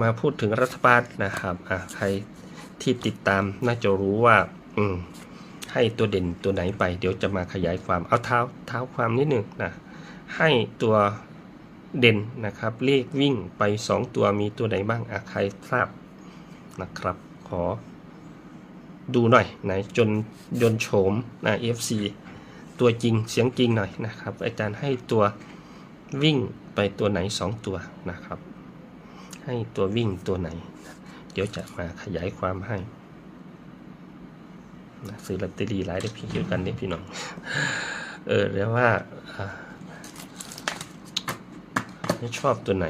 มาพูดถึงรัฐบาลนะครับอะใครที่ติดตามน่าจะรู้ว่า อืมให้ตัวเด่นตัวไหนไป เดี๋ยวจะมาขยายความเอาเท้าเท้าความนิดหนึ่งนะให้ตัวเด่นนะครับเลขวิ่งไป 2 ตัวมีตัวไหนบ้างอะใครทราบนะครับ ขอดูหน่อยไหนจนยนโฉมนะ FC ตัวจริงเสียงจริงหน่อยนะครับ อาจารย์ให้ตัววิ่งไปตัวไหน 2 ตัวนะครับ ให้ตัววิ่งตัวไหน เดี๋ยวจะมาขยายความให้นะซื้อลอตเตอรี่หลายได้พี่เกี่ยวกันได้พี่น้อง เออแล้วว่าไม่ชอบตัวไหน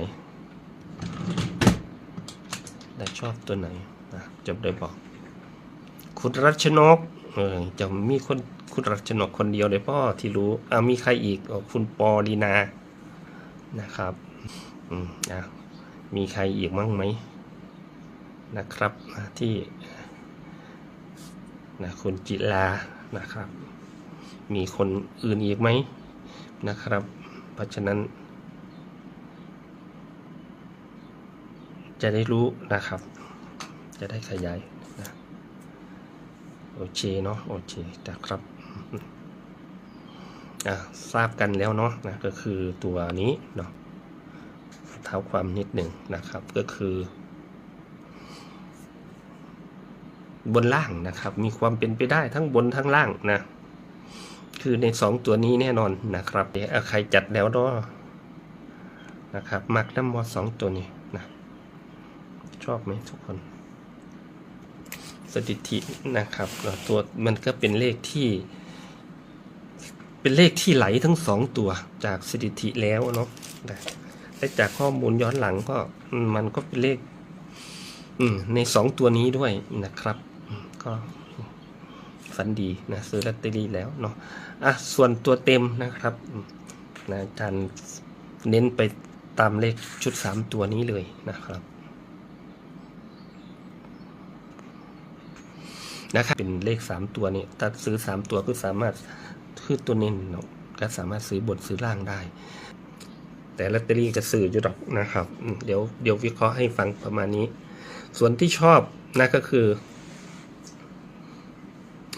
ได้ชอบตัวไหนนะจะได้บอก คุณรัชนก เออจะมีคนคุณรัชนกคนเดียวเลยพ่อที่รู้อ่ามีใครอีกออคุณปอดีนา นะครับ อืมอะ มีใครอีกมั้งไหมนะครับที่นะคุณจิลานะครับ มีคนอื่นอีกไหมนะครับ เพราะฉะนั้น จะได้รู้นะครับ จะได้ขยายนะโอเคเนาะโอเคนะครับอะทราบกันแล้วเนาะนะก็คือตัวนี้เนาะ ท้าความนิดหนึ่งนะครับก็คือ บนล่างนะครับ มีความเป็นไปได้ทั้งบนทั้งล่างนะ คือในสองตัวนี้แน่นอนนะครับเดี๋ยวใครจัดแล้วเนาะนะครับมักน้ำมอสองตัวนี้นะชอบไหมทุกคน สถิตินะครับตัวมันก็เป็นเลขที่เป็นเลขที่ไหลทั้งสองตัวจากสถิติแล้วเนาะ แต่และจากข้อมูลย้อนหลังก็มันก็เป็นเลขในสองตัวนี้ด้วยนะครับ ก็ฝันดีนะซื้อลอตเตอรี่แล้วเนาะอะส่วนตัวเต็มนะครับอืมนะอาจารย์เน้นไปตามเลขชุดสามตัวนี้เลยนะครับนะครับเป็นเลข3ตัวนี่ยถ้าซื้อ3ตัวก็สามารถคือตัวเน้นเนาะก็สามารถซื้อบนซื้อล่างได้ แต่ลอตเตอรี่ก็ซื้ออยู่ดอกนะครับอืมเดี๋ยวเดี๋ยววิเคราะห์ให้ฟังประมาณนี้ ส่วนที่ชอบนะก็คือ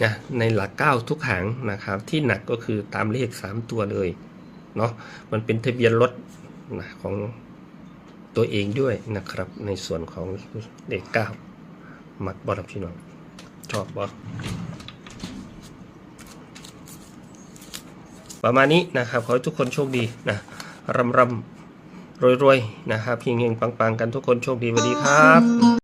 นะในหลักเก้าทุกหางนะครับ ที่หนักก็คือตามเลข3ตัวเลยเนาะมันเป็นทะเบียนรถนะของตัวเองด้วยนะครับ ในส่วนของเลขเก้ามักบอลพี่น้องชอบบ่ประมาณนี้นะครับ ขอให้ทุกคนโชคดีนะ รำรำรวยรวยๆนะครับเฮงๆปังๆ กันทุกคนโชคดีสวัสดีครับ